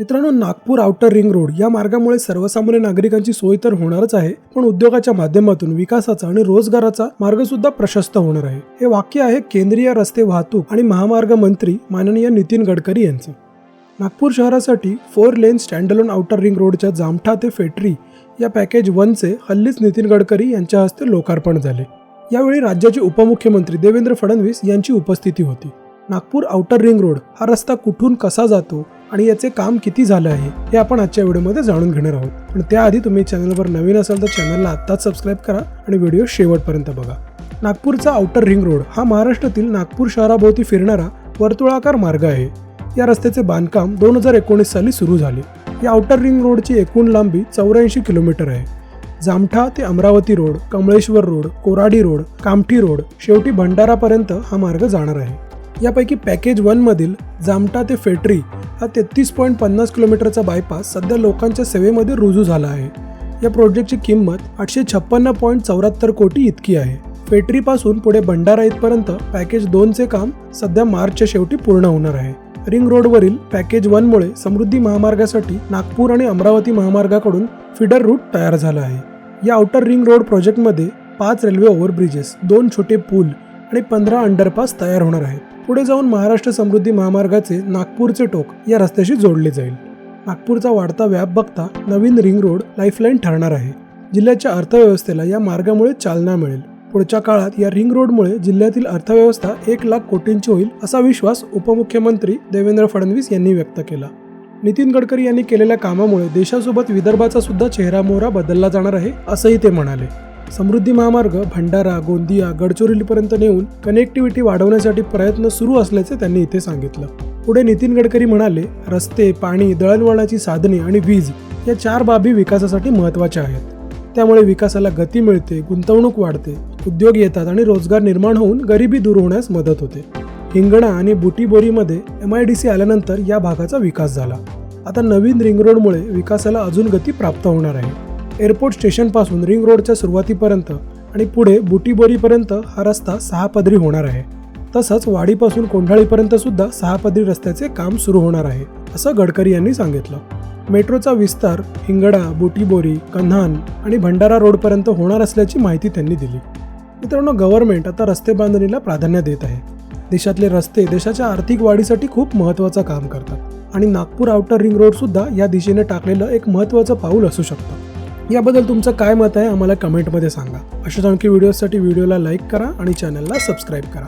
मित्रांनो Nagpur outer ring road या मार्गामुळे सर्वसामान्य नागरिकांची सोय तर होणारच आहे पण उद्योगाच्या माध्यमातून विकासाचा आणि रोजगाराचा मार्ग सुद्धा प्रशस्त होणार आहे. हे वाक्य आहे केंद्रीय रस्ते वाहतूक आणि महामार्ग मंत्री माननीय नितीन गडकरी यांचं. नागपूर शहरासाठी four lane standalone outer ring रोडच्या जामठा ते फेटरी या पॅकेज वनचे हल्लीच नितीन गडकरी यांच्या हस्ते लोकार्पण झाले. यावेळी राज्याचे उपमुख्यमंत्री देवेंद्र फडणवीस यांची उपस्थिती होती. नागपूर आउटर रिंग रोड हा रस्ता कुठून कसा जातो आणि याचे काम किती झालं आहे हे आपण आजच्या व्हिडिओमध्ये जाणून घेणार आहोत. पण त्याआधी तुम्ही चॅनलवर नवीन असाल तर चॅनलला आत्ताच सबस्क्राईब करा आणि व्हिडिओ शेवटपर्यंत बघा. नागपूरचा आउटर रिंग रोड हा महाराष्ट्रातील नागपूर शहराभोवती फिरणारा वर्तुळाकार मार्ग आहे. या रस्त्याचे बांधकाम दोन हजार एकोणीस साली सुरू झाले. या आउटर रिंग रोडची एकूण लांबी चौऱ्याऐंशी किलोमीटर आहे. जामठा ते Amravati road Kamleshwar road Koradi road Kamthi road शेवटी भंडारापर्यंत हा मार्ग जाणार आहे. यापैकी पॅकेज वनमधील जामटा ते फेटरी हा तेहतीस पॉईंट पन्नास किलोमीटरचा बायपास सध्या लोकांच्या सेवेमध्ये रुजू झाला आहे. या प्रोजेक्टची किंमत आठशे छप्पन्न पॉईंट चौऱ्याहत्तर कोटी इतकी आहे. फेटरीपासून पुढे भंडारा इथपर्यंत पॅकेज दोनचे काम सध्या मार्चच्या शेवटी पूर्ण होणार आहे. रिंग रोडवरील पॅकेज वनमुळे समृद्धी महामार्गासाठी नागपूर आणि अमरावती महामार्गाकडून फिडर रूट तयार झाला आहे. या आउटर रिंग रोड प्रोजेक्टमध्ये पाच रेल्वे ओव्हरब्रिजेस दोन छोटे पूल आणि पंधरा अंडरपास तयार होणार आहेत. पुढे जाऊन महाराष्ट्र समृद्धी महामार्गाचे नागपूरचे टोक या रस्त्याशी जोडले जाईल. नागपूरचा वाढता व्याप बघता नवीन रिंग रोड लाईफलाईन ठरणार आहे. जिल्ह्याच्या अर्थव्यवस्थेला या मार्गामुळे चालना मिळेल. पुढच्या काळात या रिंग रोडमुळे जिल्ह्यातील अर्थव्यवस्था एक लाख कोटींची होईल असा विश्वास उपमुख्यमंत्री देवेंद्र फडणवीस यांनी व्यक्त केला. नितीन गडकरी यांनी केलेल्या कामामुळे देशासोबत विदर्भाचा सुद्धा चेहरामोहरा बदलला जाणार आहे असंही ते म्हणाले. समृद्धी महामार्ग भंडारा गोंदिया गडचिरोलीपर्यंत नेऊन कनेक्टिव्हिटी वाढवण्यासाठी प्रयत्न सुरू असल्याचे त्यांनी इथे सांगितलं. पुढे नितीन गडकरी म्हणाले रस्ते पाणी दळणवळणाची साधने आणि वीज या चार बाबी विकासासाठी महत्त्वाच्या आहेत. त्यामुळे विकासाला गती मिळते गुंतवणूक वाढते उद्योग येतात आणि रोजगार निर्माण होऊन गरिबी दूर होण्यास मदत होते. हिंगणा आणि बुटीबोरीमध्ये एम आय डी सी आल्यानंतर या भागाचा विकास झाला. आता नवीन रिंग रोडमुळे विकासाला अजून गती प्राप्त होणार आहे. एअरपोर्ट स्टेशनपासून रिंग रोडच्या सुरुवातीपर्यंत आणि पुढे बुटीबोरीपर्यंत हा रस्ता सहा पदरी होणार आहे. तसंच वाडीपासून कोंढाळीपर्यंत सुद्धा सहा पदरी रस्त्याचे काम सुरू होणार आहे असं गडकरी यांनी सांगितलं. मेट्रोचा विस्तार हिंगडा बुटीबोरी कन्हान आणि भंडारा रोडपर्यंत होणार असल्याची माहिती त्यांनी दिली. मित्रांनो गव्हर्नमेंट आता रस्ते बांधणीला प्राधान्य देत आहे. देशातले रस्ते देशाच्या आर्थिक वाढीसाठी खूप महत्त्वाचं काम करतात आणि नागपूर आउटर रिंग रोडसुद्धा या दिशेने टाकलेलं एक महत्त्वाचं पाऊल असू शकतं. याबद्दल तुमचं काय मत आहे आम्हाला कमेंटमध्ये सांगा. अशाच आणखी व्हिडिओसाठी व्हिडिओला लाईक करा आणि चॅनलला सबस्क्राईब करा.